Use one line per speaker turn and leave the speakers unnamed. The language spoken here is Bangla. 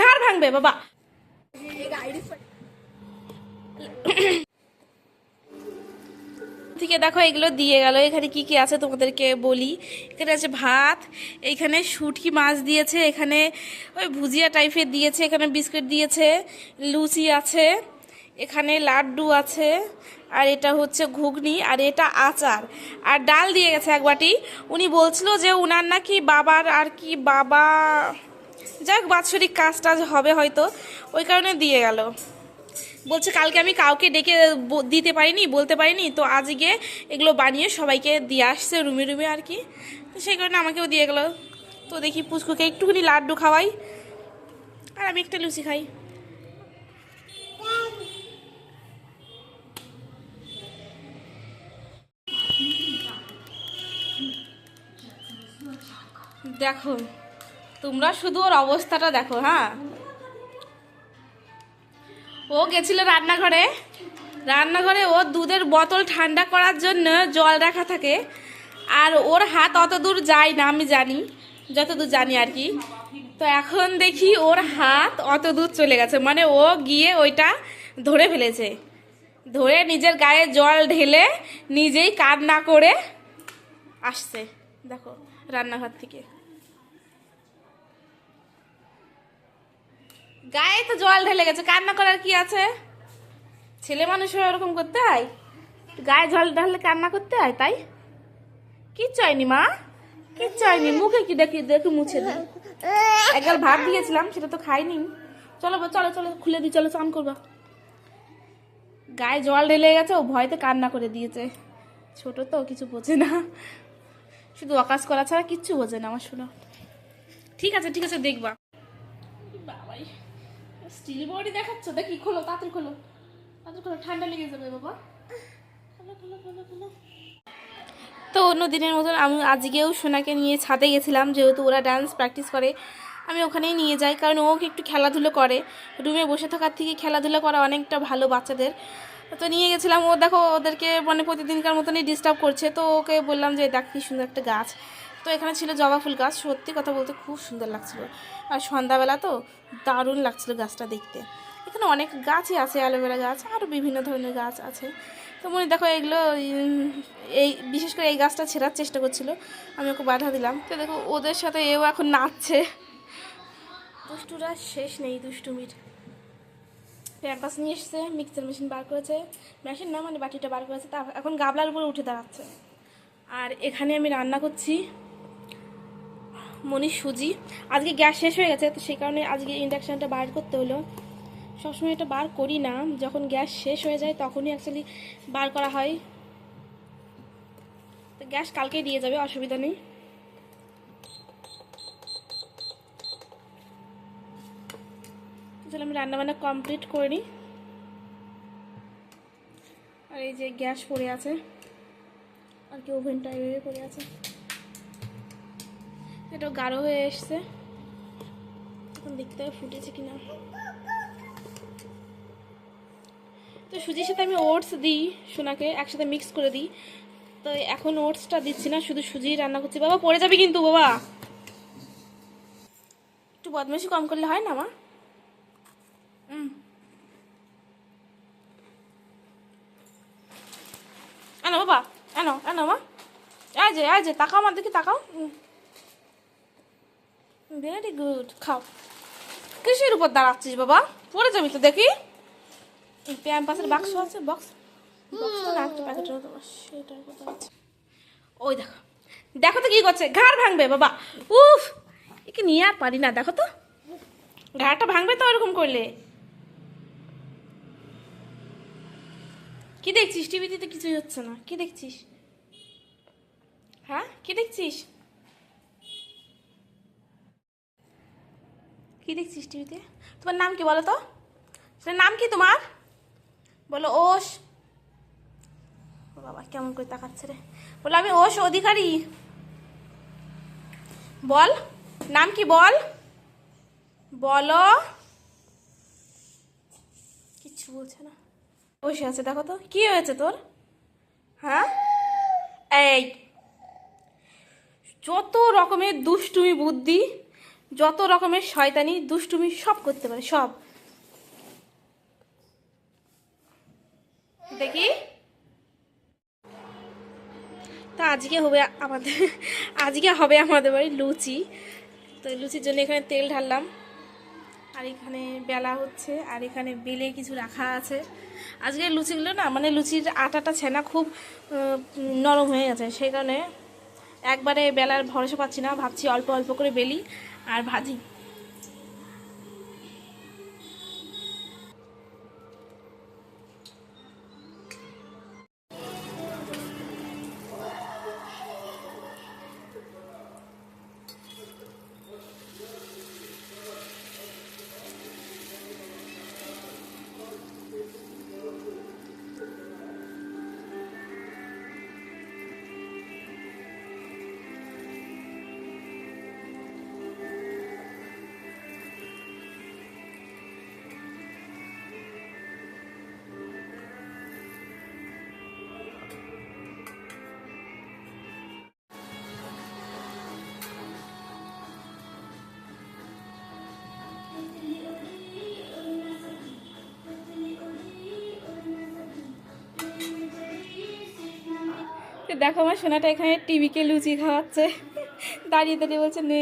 ঘাড় ভাঙবে, বাবা। থেকে দেখো, এগুলো দিয়ে গেল। এখানে কি কি আছে তোমাদেরকে বলি? এখানে আছে ভাত এইখানে শুটকি মাছ দিয়েছে, এখানে ওই ভুজিয়া টাইপের দিয়েছে, এখানে বিস্কুট দিয়েছে, লুচি আছে, এখানে লাড্ডু আছে, আর এটা হচ্ছে ঘুগনি, আর এটা আচার। আর ডাল দিয়ে গেছে এক বাটি। উনি বলছিল যে উনার নাকি বাবার আর কি বাবা যাক, বাৎসরিক কাজ টাজ হবে হয়তো। ওই কারণে দিয়ে গেল। বলছে, কালকে আমি কাউকে ডেকে দিতে পারিনি, বলতে পারিনি, তো আজকে এগুলো বানিয়ে সবাইকে দিয়ে আসছে রুমে রুমে আর কি। তো সেই কারণে আমাকেও দিয়ে গেলো। তো দেখি পুচকুকে একটুখানি লাড্ডু খাওয়াই, আর আমি একটা লুচি খাই। দেখো তোমরা শুধু ওর অবস্থাটা দেখো হ্যাঁ? ও গেছিল রান্নাঘরে। রান্নাঘরে ও দুধের বোতল ঠান্ডা করার জন্য জল রাখা থাকে। আর ওর হাত অত দূর যায় না, আমি জানি, যতদূর জানি আর কি। তো এখন দেখি ওর হাত অত দূর চলে গেছে মানে ও গিয়ে ওইটা ধরে ফেলেছে। ধরে নিজের গায়ে জল ঢেলে নিজেই কান্না করে আসছে, দেখো, রান্নাঘর থেকে। গায়ে তো জল ঢেলে গেছে, কান্না করার কি আছে? ছেলে মানুষ ওরকম করতে হয়? গায়ে জল ঢাললে কান্না করতে হয় তাই? কি চাইনি মা কি চাইনি মুখে কি দেখি দেখি মুছে দিই। একবার ভাত দিয়েছিলাম, সেটা তো খাইনি। চলো চলো চলো, খুলে দিই, চলো, চান করবা। গায়ে জল ঢেলে গেছে, ও ভয়তে কান্না করে দিয়েছে। ছোট তো, কিছু বোঝে না। শুধু আকাশ করা ছাড়া কিচ্ছু বোঝে না, আমার শোনো। ঠিক আছে ঠিক আছে, দেখবা। স্টিল বডি দেখাচ্ছ? দেখি খোলো, তাড়াতাড়ি খোলো। তাড়াতাড়ি খোলো, ঠান্ডা লেগে যাবে বাবা। খোলো খোলো খোলো খোলো। তো অন্য দিনের মতন আমি আজকেও সোনাকে নিয়ে ছাদে গেছিলাম, যেহেতু ওরা ডান্স প্র্যাকটিস করে। আমি ওখানেই নিয়ে যাই, কারণ ও একটু খেলাধুলো করে। রুমে বসে থাকার থেকে খেলাধুলো করা অনেকটা ভালো বাচ্চাদের। তো নিয়ে গেছিলাম, ও দেখো ওদেরকে মানে প্রতিদিনকার মতনই ডিস্টার্ব করছে। তো ওকে বললাম যে, দেখ কি সুন্দর একটা গাছ। তো এখানে ছিল জবা ফুল গাছ, সত্যি কথা বলতে খুব সুন্দর লাগছিল। আর সন্ধ্যাবেলা তো দারুণ লাগছিল গাছটা দেখতে। এখানে অনেক গাছই আছে, অ্যালোভেরা গাছ আরও বিভিন্ন ধরনের গাছ আছে। তো মনে দেখো এগুলো এই, বিশেষ করে এই গাছটা ছেঁড়ার চেষ্টা করছিল, আমি ওকে বাধা দিলাম। তো দেখো ওদের সাথে এও এখন নাচছে। দুষ্টুরা শেষ নেই, দুষ্টুমির। প্যাম্পাস নিয়ে এসছে মিক্সার মেশিন বার করেছে মেশিন না মানে বাটিটা বার করেছে, তা এখন গাবলার উপরে উঠে দাঁড়াচ্ছে। আর এখানে আমি রান্না করছি মনি সুজি। আজকে গ্যাস শেষ হয়ে গেছে, তো সেই কারণে আজকে ইন্ডাকশানটা বার করতে হলো। সবসময় এটা বার করি না, যখন গ্যাস শেষ হয়ে যায় তখনই অ্যাকচুয়ালি বার করা হয়। তো গ্যাস কালকেই দিয়ে যাবে, অসুবিধা নেই। চলো আমি রান্নাবান্না কমপ্লিট করে নিই। আর এই যে গ্যাস পড়ে আছে, আর কি ওভেনটা এভাবে পড়ে আছে। এটা গাঢ় হয়ে এসছে। এখন দেখতে হবে ফুটেছে কিনা। তো সুজির সাথে আমি ওটস দিই, সোনাকে একসাথে মিক্স করে দিই। তো এখন ওটসটা দিচ্ছি না, শুধু সুজি রান্না করছি। বাবা, পড়ে যাবে কিন্তু, বাবা। একটু বদমাইশি কম করলে হয় না, মা? হুম এনো বাবা এনো এনো মা। এই যে এই যে, তাকাও আমার দিকে তাকাও। ভেরি গুড খাও। কিসের উপর দাঁড়াচ্ছিস বাবা? পড়ে যাবি তো, দেখি। প্যাম পাশের বাক্স আছে বক্স ওই দেখো। দেখো তো কি করছে। ঘাড় ভাঙবে বাবা। উফ! একে নিয়ে আর পারি না, দেখো তো। ঘাড়টা ভাঙবে তো ওরকম করলে। কি দেখছিস? টিভিতে তো কিছুই হচ্ছে না। কি দেখছিস? হ্যাঁ? কি দেখছিস? কি দেখছিস টিভিতে তোমার নাম কি বলো তো? সেটার নাম কি তোমার? বলো ওষ ও বাবা, কেমন করে তাকাচ্ছে রে। বলো, আমি ওষ অধিকারী। বল, নাম কি বল? বলো। কিচ্ছু বলছে না। বসে আছে, দেখো তো। কি হয়েছে তোর? হ্যাঁ? এই, যত রকমের দুষ্টুমি বুদ্ধি, যত রকমের শয়তানি, দুষ্টুমি সব করতে পারে, সব। দেখি। তা আজকে হবে আমাদের, আজকে হবে আমাদের বাড়ি লুচি। তো লুচির জন্য এখানে তেল ঢাললাম। আর এখানে বেলা হচ্ছে, আর এখানে বেলে কিছু রাখা আছে। আজকে লুচিগুলো না মানে লুচির আটাটা ছেনা খুব নরম হয়ে গেছে, সেই কারণে একবারে বেলার ভরসা পাচ্ছি না, ভাবছি অল্প অল্প করে বেলি আর ভাজি। দেখো আমার সোনাটা এখানে টিভিকে লুচি খাওয়াচ্ছে। দাঁড়িয়ে দাঁড়িয়ে বলছে নে